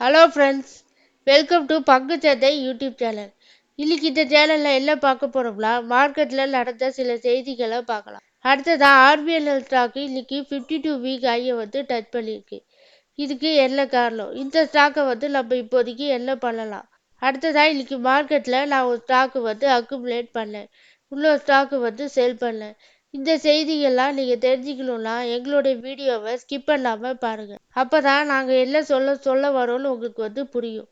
Hello friends welcome to பங்குச்சந்தை YouTube channel இன்னைக்கு இந்த சேனலில் என்ன பார்க்க போகிறோம்னா மார்க்கெட்டில் நடந்த சில செய்திகளை பார்க்கலாம். அடுத்ததாக ஆர்பிஎல்எல் ஸ்டாக்கு இன்னைக்கு ஃபிஃப்டி டூ வீக் ஐயை வந்து டச் பண்ணியிருக்கு. இதுக்கு என்ன காரணம்? இந்த ஸ்டாக்கை வந்து நம்ம இப்போதைக்கு என்ன பண்ணலாம்? அடுத்ததாக இன்னைக்கு மார்க்கெட்டில் நான் ஒரு ஸ்டாக்கு வந்து அக்குமுலேட் பண்ணேன். இன்னொரு ஸ்டாக்கு வந்து சேல் பண்ணேன். இந்த செய்திகள்லாம் நீங்கள் தெரிஞ்சுக்கணுன்னா எங்களுடைய வீடியோவை ஸ்கிப் பண்ணாமல் பாருங்கள் அப்போ தான் நாங்கள் என்ன சொல்ல சொல்ல வரோம்னு உங்களுக்கு வந்து புரியும்.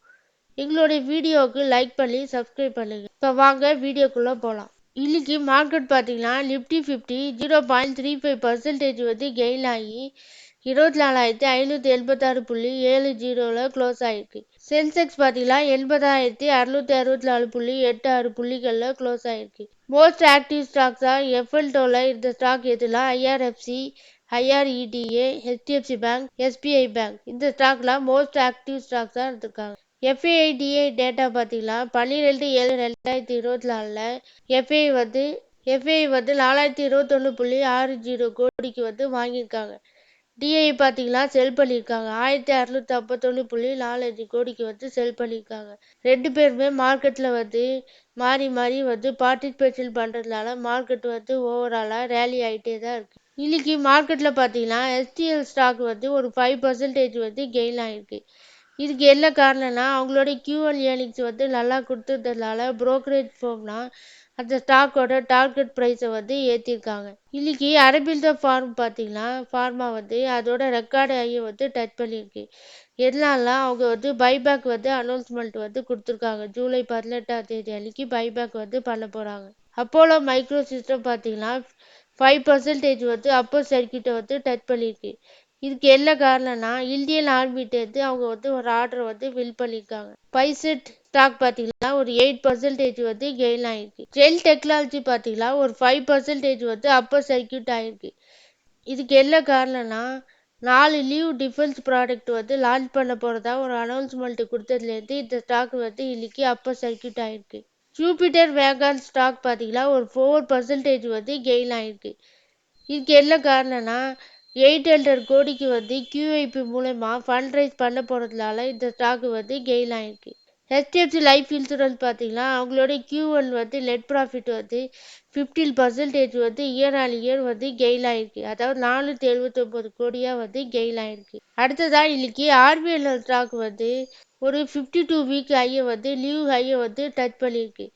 எங்களுடைய வீடியோவுக்கு லைக் பண்ணி சப்ஸ்கிரைப் பண்ணுங்கள் இப்போ வாங்க வீடியோக்குள்ளே போகலாம் இன்னைக்கு மார்க்கெட் பார்த்தீங்கன்னா Nifty fifty zero point three five percentage வந்து கெயின் ஆகி இருபத்தி நாலாயிரத்தி ஐநூற்றி எண்பத்தாறு புள்ளி ஏழு ஜீரோவில் க்ளோஸ் ஆகிருக்கு சென்செக்ஸ் பார்த்தீங்கன்னா எண்பதாயிரத்தி அறுநூற்றி அறுபத்தி நாலு புள்ளி எட்டு ஆறு புள்ளிகளில் க்ளோஸ் ஆகிருக்கு மோஸ்ட் ஆக்டிவ் ஸ்டாக்ஸாக எஃப்எல்டோவில் இந்த stock எதுலாம் IRFC IREDA HDFC bank SBI bank இந்த ஸ்டாக்லாம் மோஸ்ட் ஆக்டிவ் ஸ்டாக்ஸாக இருந்திருக்காங்க எஃப்ஐடிஏ டேட்டா பார்த்தீங்கன்னா பன்னிரெண்டு ஏழு ரெண்டாயிரத்தி இருபத்தி நாலில் எஃப்ஐ வந்து எஃப்ஐ வந்து நாலாயிரத்தி இருபத்தொன்று புள்ளி ஆறு ஜீரோ கோடிக்கு வந்து வாங்கியிருக்காங்க. டிஐ பார்த்தீங்கன்னா செல் பண்ணியிருக்காங்க ஆயிரத்தி அறநூற்றி ஐம்பத்தொன்று புள்ளி நாலஞ்சு கோடிக்கு வந்து செல் பண்ணியிருக்காங்க ரெண்டு பேருமே மார்க்கெட்டில் வந்து மாறி மாறி வந்து பார்ட்டிசிபேஷன் பண்ணுறதுனால மார்க்கெட் வந்து ஓவராலாக ரேலி ஆகிட்டே தான் இருக்குது இன்னைக்கு மார்க்கெட்டில் பார்த்தீங்கன்னா எஸ்டிஎல் ஸ்டாக் வந்து ஒரு ஃபைவ் பர்சன்டேஜ் வந்து கெயின் ஆகிருக்கு இதுக்கு என்ன காரணம்னா அவங்களோட கியூஎல் ஏர்னிங்ஸ் வந்து நல்லா கொடுத்துருந்ததுனால ப்ரோக்கரேஜ் ஃபோம்னா அந்த ஸ்டாக்கோட டார்கெட் ப்ரைஸை வந்து ஏற்றிருக்காங்க இன்னைக்கு அரபில்த ஃபார்ம் பார்த்தீங்கன்னா ஃபார்மா வந்து அதோட ரெக்கார்டு ஐயை வந்து டச் பண்ணியிருக்கு. எதனாலாம் அவங்க வந்து பைபேக் வந்து அனௌன்ஸ்மெண்ட் வந்து கொடுத்துருக்காங்க. ஜூலை பதினெட்டாம் தேதி அன்னைக்கு பைபேக் வந்து பண்ண போகிறாங்க அப்போலோ மைக்ரோ சிஸ்டம் பார்த்தீங்கன்னா ஃபைவ் பர்சன்டேஜ் வந்து அப்போ சர்க்கியூட்டை வந்து டச் பண்ணியிருக்கு. இதுக்கு என்ன காரணம்னா இந்தியன் ஆர்மிட்டேருந்து அவங்க வந்து ஒரு ஆர்டர் வந்து ஃபில் பண்ணியிருக்காங்க. பைசெட் ஸ்டாக் பார்த்தீங்கன்னா ஒரு எயிட் பர்சன்டேஜ் வந்து கெயின் ஆகிருக்கு ஜெல் டெக்னாலஜி பார்த்தீங்கன்னா ஒரு ஃபைவ் பர்சன்டேஜ் வந்து அப்பர் சர்க்கியூட் ஆகிருக்கு இதுக்கு என்ன காரணம்னா நாலு நியூ டிஃபென்ஸ் ப்ராடக்ட் வந்து லான்ச் பண்ண போகிறதா ஒரு அனௌன்ஸ்மெண்ட் கொடுத்ததுலேருந்து இந்த ஸ்டாக் வந்து இன்னைக்கு அப்போ சர்க்கியூட் ஆகிருக்கு ஜூபிட்டர் வேகான் ஸ்டாக் பார்த்தீங்கன்னா ஒரு ஃபோர் பர்சன்டேஜ் வந்து கெயின் ஆகிருக்கு இதுக்கு என்ன காரணம்னா எயிட் ஹண்ட்ரட் கோடிக்கு வந்து கியூஐபி மூலயமா ஃபண்ட் ரைஸ் பண்ண போகிறதுனால இந்த ஸ்டாக் வந்து கெயின் ஆகிருக்கு ஹெச்டிஎஃப்சி லைஃப் இன்சூரன்ஸ் பார்த்தீங்கன்னா அவங்களோட கியூ ஒன் வந்து நெட் ப்ராஃபிட் வந்து ஃபிஃப்டீன் பர்சன்டேஜ் வந்து இயர் ஆன் இயர் வந்து கெயின் ஆகிருக்கு அதாவது நானூற்றி எழுபத்தொம்போது கோடியாக வந்து கெயின் ஆகிருக்கு அடுத்ததாக இன்னைக்கு ஆர்பிஎல்எல் ஸ்டாக் வந்து ஒரு ஃபிஃப்டி டூ வீக் ஹையை வந்து நியூ ஹையை வந்து டச் பண்ணியிருக்கு.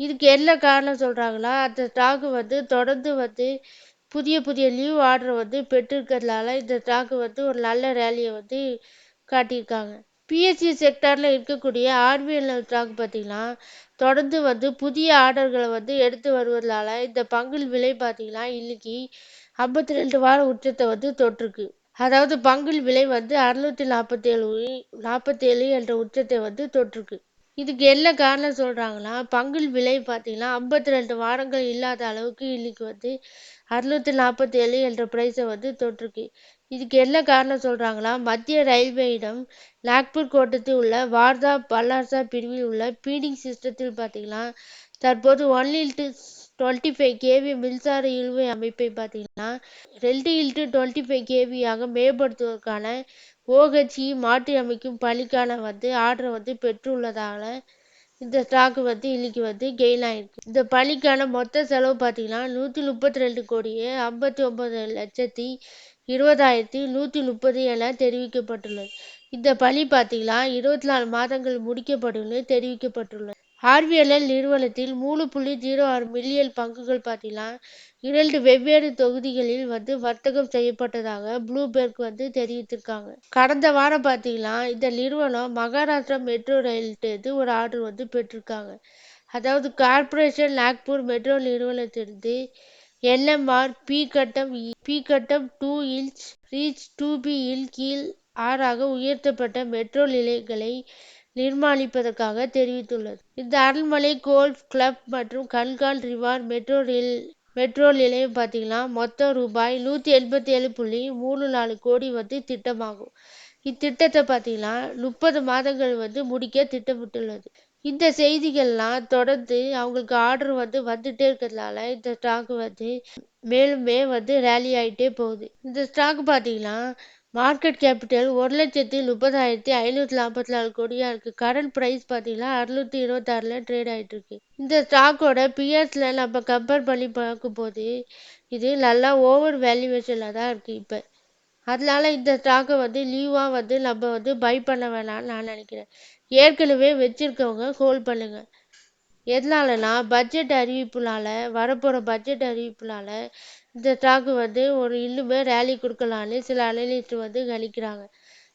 இதுக்கு என்ன காரணம் சொல்கிறாங்களா அந்த ஸ்டாக்கு வந்து தொடர்ந்து வந்து புதிய புதிய நியூ ஆர்டர் வந்து பெற்றிருக்கிறதுனால இந்த ஸ்டாக்கு வந்து ஒரு நல்ல ரேலியை வந்து காட்டியிருக்காங்க. பிஎஸ்சி செக்டாரில் இருக்கக்கூடிய ஆர்பிஎல் ஸ்டாக் பார்த்தீங்கன்னா தொடர்ந்து வந்து புதிய ஆர்டர்களை வந்து எடுத்து வருவதால் இந்த பங்கில் விலை பார்த்தீங்கன்னா இன்றைக்கி ஐம்பத்தி ரெண்டு வார உச்சத்தை வந்து தொட்டிருக்கு. அதாவது பங்கில் விலை வந்து அறுநூற்றி நாற்பத்தேழு நாற்பத்தேழு என்ற உச்சத்தை வந்து தொட்டிருக்கு. இதுக்கு என்ன காரணம் சொல்கிறாங்கன்னா பங்கில் விலை பார்த்தீங்கன்னா ஐம்பத்தி ரெண்டு வாரங்கள் இல்லாத அளவுக்கு இன்றைக்கி வந்து அறுநூத்தி நாற்பத்தேழு என்ற ப்ரைஸை வந்து தொற்றுக்கு இதுக்கு என்ன காரணம் சொல்கிறாங்களா மத்திய ரயில்வேயிடம் நாக்பூர் கோட்டத்தில் உள்ள வார்தா பல்லார்சா பிரிவில் உள்ள பீடிங் சிஸ்டத்தில் பார்த்தீங்கன்னா தற்போது ஒன் இல்ட்டு டுவெண்ட்டி ஃபைவ் கேவி மின்சார இழுவை அமைப்பை பார்த்தீங்கன்னா ரெண்டு இல்ட்டு டுவெண்ட்டி ஃபைவ் கேவியாக மேம்படுத்துவதற்கான ஓஹெச்இ மாற்றி அமைக்கும் பணிக்கான வந்து ஆர்டரை வந்து பெற்றுள்ளதால இந்த ஸ்டாக் வந்து இன்னைக்கு வந்து கெயின் ஆயிருக்கு. இந்த பணிக்கான மொத்த செலவு பார்த்தீங்கன்னா நூற்றி முப்பத்தி ரெண்டு கோடியே ஐம்பத்தி ஒன்பது லட்சத்தி இருபதாயிரத்தி நூற்றி முப்பது என தெரிவிக்கப்பட்டுள்ளது. இந்த பணி பார்த்தீங்கன்னா இருபத்தி நாலு மாதங்கள் முடிக்கப்படும் தெரிவிக்கப்பட்டுள்ளது. ஆர்பிஎல்எல் நிறுவனத்தில் மூணு புள்ளி ஜீரோ ஆறு மில்லியன் பங்குகள் பார்த்தீங்கன்னா இரண்டு வெவ்வேறு தொகுதிகளில் வந்து வர்த்தகம் செய்யப்பட்டதாக ப்ளூபெர்க் வந்து தெரிவித்திருக்காங்க. கடந்த வாரம் பார்த்தீங்கன்னா இந்த நிறுவனம் மகாராஷ்டிரா மெட்ரோ ரயில்கிட்டேருந்து ஒரு ஆர்டர் வந்து பெற்றிருக்காங்க. அதாவது கார்பரேஷன் நாக்பூர் மெட்ரோ நிறுவனத்திலிருந்து என்எம்ஆர் பி கட்டம் பி கட்டம் two inch reach two P இல் கீழ் ஆறாக உயர்த்தப்பட்ட மெட்ரோ நிலையங்களை நிர்மாணிப்பதற்காக தெரிவித்துள்ளது. இந்த அரண்மனை கோல்ஃப் கிளப் மற்றும் கண்கால் ரிவார் மெட்ரோ ரயில் மெட்ரோ நிலையம் பார்த்தீங்கன்னா மொத்தம் ரூபாய் நூற்றி எண்பத்தி ஏழு புள்ளி மூணு நாலு கோடி வந்து திட்டமாகும். இத்திட்டத்தை பார்த்தீங்கன்னா முப்பது மாதங்கள் வந்து முடிக்க திட்டமிட்டுள்ளது. இந்த செய்திகள்லாம் தொடர்ந்து அவங்களுக்கு ஆர்டர் வந்து வந்துட்டே இருக்கிறதுனால இந்த ஸ்டாக் வந்து மேலுமே வந்து ரேலி ஆகிட்டே போகுது. இந்த ஸ்டாக் பார்த்தீங்கன்னா மார்க்கெட் கேபிட்டல் ஒரு லட்சத்தி முப்பதாயிரத்தி ஐநூற்றி நாற்பத்தி நாலு கோடியாக இருக்குது கரண்ட் ப்ரைஸ் பார்த்தீங்கன்னா அறுநூத்தி இருபத்தாறில் ட்ரேட் ஆகிட்டு இருக்கு. இந்த ஸ்டாக்கோட பிஎஸ்ல நம்ம கம்பேர் பண்ணி பார்க்கும்போது இது நல்லா ஓவர் வேல்யூவேஷனில் தான் இருக்குது இப்போ. அதனால இந்த ஸ்டாக்கை வந்து லீவாக வந்து நம்ம வந்து பை பண்ண வேணாம்னு நான் நினைக்கிறேன். ஏற்கனவே வச்சுருக்கவங்க ஹோல்ட் பண்ணுங்கள் எதனாலனா பட்ஜெட் அறிவிப்புனால வரப்போகிற பட்ஜெட் அறிவிப்புனால இந்த ஸ்டாக்கு வந்து ஒரு இன்னுமே ரேலி கொடுக்கலான்னு சில அனலிஸ்ட் வந்து கணிக்கிறாங்க.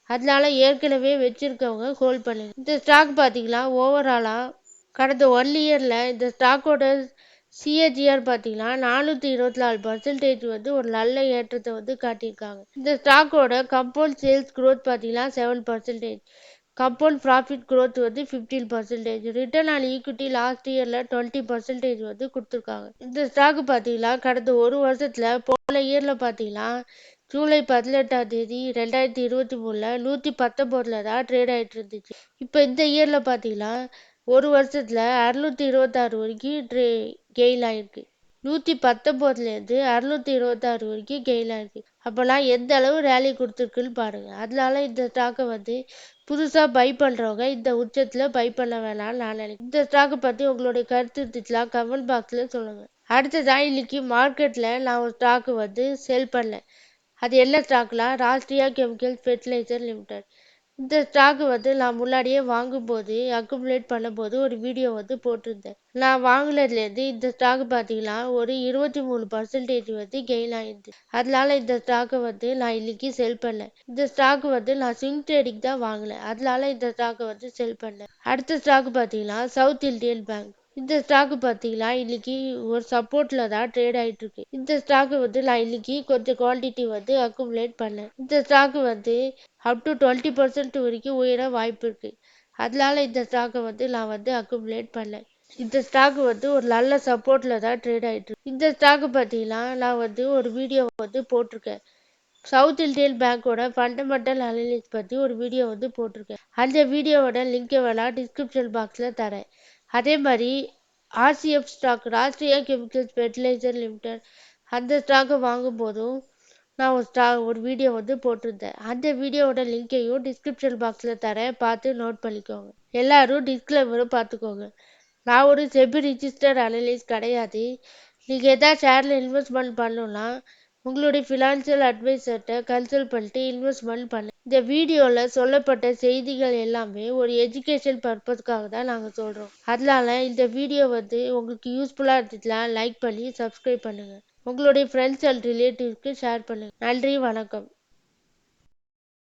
அதனால ஏற்கனவே வச்சுருக்கவங்க ஹோல்ட் பண்ணுங்க. இந்த ஸ்டாக் பார்த்தீங்கன்னா ஓவராலாக கடந்த ஒன் இயரில் இந்த ஸ்டாக்கோட சிஏஜிஆர் பார்த்தீங்கன்னா நானூற்றி இருபத்தி நாலு பர்சன்டேஜ் வந்து ஒரு நல்ல ஏற்றத்தை வந்து காட்டியிருக்காங்க. இந்த ஸ்டாக்கோட கம்பவுண்ட் சேல்ஸ் க்ரோத் பார்த்தீங்கன்னா seven percentage compound profit growth வந்து fifteen percentage return on equity last இயரில் டுவெண்ட்டி பர்சன்டேஜ் வந்து கொடுத்துருக்காங்க. இந்த ஸ்டாக் பார்த்தீங்கன்னா கடந்த ஒரு வருஷத்தில் போன இயரில் பார்த்தீங்கன்னா ஜூலை பதினெட்டாம் தேதி ரெண்டாயிரத்தி இருபத்தி மூணில் நூற்றி பத்தொம்போதில் தான் ட்ரேட் ஆகிட்டு இருந்துச்சு. இப்போ இந்த இயரில் பார்த்தீங்கன்னா ஒரு வருஷத்தில் அறுநூற்றி இருபத்தாறு வரைக்கும் ட்ரே கெயில் ஆகிருக்கு நூற்றி பத்தொம்போதுலேருந்து அறநூற்றி இருபத்தாறு வரைக்கும் கெயிலாக இருக்குது அப்போல்லாம் எந்த அளவு ரேலி கொடுத்துருக்குன்னு பாருங்கள் அதனால இந்த ஸ்டாக்கை வந்து புதுசாக பை பண்ணுறவங்க இந்த உச்சத்தில் பை பண்ண வேணாம்னு நான் நினைக்கிறேன். இந்த ஸ்டாக்கை பற்றி உங்களுடைய கருத்து இருந்துச்சுன்னா கமெண்ட் பாக்ஸில் சொல்லுங்கள் அடுத்ததான் இன்னைக்கு மார்க்கெட்டில் நான் ஒரு ஸ்டாக்கு வந்து செல் பண்ணேன். அது என்ன ஸ்டாக்லாம் ராஷ்ட்ரியா கெமிக்கல் ஃபெர்டிலைசர் லிமிடெட் இந்த ஸ்டாக்கு வந்து நான் முன்னாடியே வாங்கும்போது அக்குமுலேட் பண்ணும்போது ஒரு வீடியோ வந்து போட்டிருந்தேன். நான் வாங்கினதுலேருந்து இந்த ஸ்டாக் பார்த்தீங்கன்னா ஒரு இருபத்தி மூணு பர்சன்டேஜ் வந்து கெயின் ஆகிடுது அதனால இந்த ஸ்டாக்கை வந்து நான் இன்னைக்கு செல் பண்ணேன். இந்த ஸ்டாக் வந்து நான் ஸ்விங் ட்ரேடிங் தான் வாங்கினேன். அதனால இந்த ஸ்டாக்கை வந்து செல் பண்ணேன். அடுத்த ஸ்டாக் பார்த்தீங்கன்னா சவுத் இந்தியன் பேங்க் இந்த ஸ்டாக்கு பார்த்தீங்கன்னா இன்னைக்கு ஒரு சப்போர்ட்டில் தான் ட்ரேட் ஆயிட்டு இருக்கு. இந்த ஸ்டாக்கு வந்து நான் இன்னைக்கு கொஞ்சம் குவான்டிட்டி வந்து அக்குமுலேட் பண்ணேன். இந்த ஸ்டாக்கு வந்து அப் டு டுவெண்ட்டி பர்சன்ட் வரைக்கும் உயர வாய்ப்பு இருக்கு. அதனால இந்த ஸ்டாக்கை வந்து நான் வந்து அக்குமுலேட் பண்ணேன். இந்த ஸ்டாக் வந்து ஒரு நல்ல சப்போர்ட்டில் தான் ட்ரேட் ஆயிட்டு இருக்கு. இந்த ஸ்டாக் பார்த்தீங்கன்னா நான் வந்து ஒரு வீடியோ வந்து போட்டிருக்கேன். சவுத் இந்தியன் பேங்க்கோட ஃபண்டமெண்டல் அனலிஸ் பற்றி ஒரு வீடியோ வந்து போட்டிருக்கேன். அந்த வீடியோவோட லிங்கை வேணா டிஸ்கிரிப்ஷன் பாக்ஸில் தரேன். அதே மாதிரி RCF stock Rashtriya chemicals fertilizer limited அந்த ஸ்டாக்கை வாங்கும் போதும் நான் ஒரு ஸ்டா ஒரு வீடியோ வந்து போட்டிருந்தேன். அந்த வீடியோவோட லிங்க்கையும் டிஸ்கிரிப்ஷன் பாக்ஸில் தரேன். பார்த்து நோட் பண்ணிக்கோங்க. எல்லாரும் டிஸ்கிளைமரும் பார்த்துக்கோங்க. நான் ஒரு செபி ரிஜிஸ்டர் அனலிஸ்ட் கிடையாது. நீங்கள் எதாவது ஷேரில் இன்வெஸ்ட்மெண்ட் பண்ணணும்னா உங்களுடைய ஃபினான்ஷியல் அட்வைசர்கிட்ட கன்சல்ட் பண்ணிட்டு இன்வெஸ்ட்மெண்ட் பண்ணு. இந்த வீடியோவில் சொல்லப்பட்ட செய்திகள் எல்லாமே ஒரு எஜுகேஷன் பர்பஸ்க்காக தான் நாங்கள் சொல்கிறோம் அதனால இந்த வீடியோ வந்து உங்களுக்கு யூஸ்ஃபுல்லாக இருந்துச்சுன்னா லைக் பண்ணி சப்ஸ்கிரைப் பண்ணுங்கள் உங்களுடைய ஃப்ரெண்ட்ஸ் அண்ட் ரிலேட்டிவ்ஸ்க்கு ஷேர் பண்ணுங்கள் நன்றி வணக்கம்.